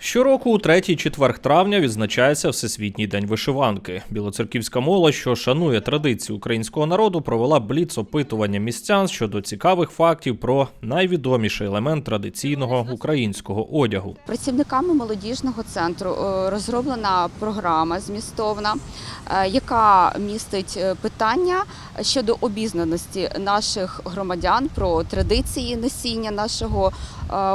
Щороку у третій четверг травня відзначається Всесвітній день вишиванки. Білоцерківська молодь, що шанує традиції українського народу, провела бліц опитування містян щодо цікавих фактів про найвідоміший елемент традиційного українського одягу. Працівниками молодіжного центру е, розроблена програма змістовна, е, яка містить е, питання щодо обізнаності наших громадян про традиції носіння нашого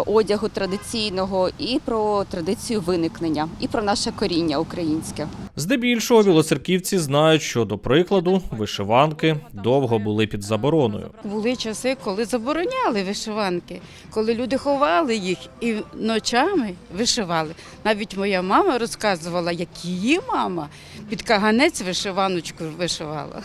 одягу традиційного і про традицію виникнення, і про наше коріння українське. Здебільшого білоцерківці знають, що до прикладу вишиванки довго були під забороною. Були часи, коли забороняли вишиванки, коли люди ховали їх і ночами вишивали. Навіть моя мама розказувала, як її мама під каганець вишиваночку вишивала.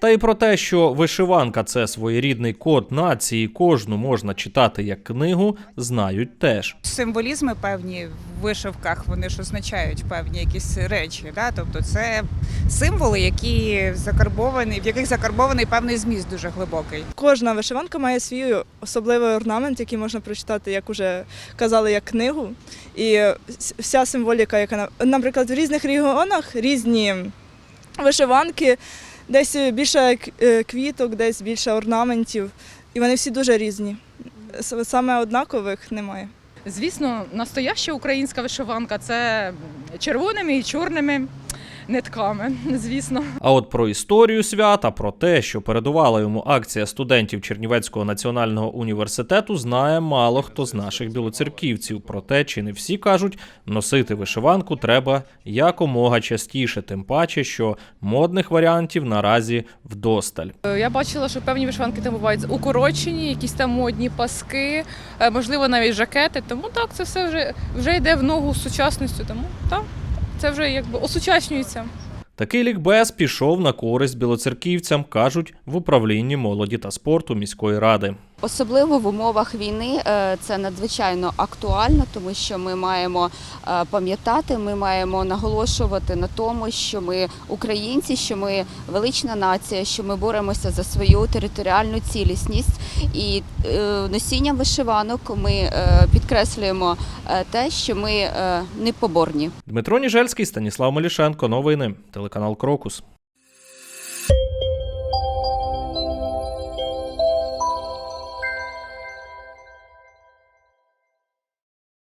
Та й про те, що вишиванка це своєрідний код нації, кожну можна читати як книгу, знають теж. символізми певні в вишивках, вони ж означають певні якісь речі. Да? Тобто це символи, які закарбовані, в яких закарбований певний зміст дуже глибокий. Кожна вишиванка має свій особливий орнамент, який можна прочитати, як уже казали, як книгу. І вся символіка, яка на- наприклад, в різних регіонах різні вишиванки, десь більше е, квіток, десь більше орнаментів. І вони всі дуже різні. Саме однакових немає. Звісно, настояща українська вишиванка це червоними і чорними нитками, звісно. А от про історію свята, про те, що передувала йому акція студентів Чернівецького національного університету, знає мало хто з наших білоцерківців. Проте, чи не всі кажуть, носити вишиванку треба якомога частіше, тим паче, що модних варіантів наразі вдосталь. Е, Я бачила, що певні вишиванки там бувають укорочені, якісь там модні паски, е, можливо, навіть жакети. Тому так, це все вже, вже йде в ногу з сучасністю. Тому так, це вже якби осучаснюється. Такий лікбез пішов на користь білоцерківцям, кажуть в управлінні молоді та спорту міської ради. Особливо в умовах війни е, це надзвичайно актуально, тому що ми маємо е, пам'ятати, ми маємо наголошувати на тому, що ми українці, що ми велична нація, що ми боремося за свою територіальну цілісність. І е, носінням вишиванок ми підкреслюємо те, що ми е, непоборні. Дмитро Ніжельський, Станіслав Мелішенко. Новини. Телеканал Крокус.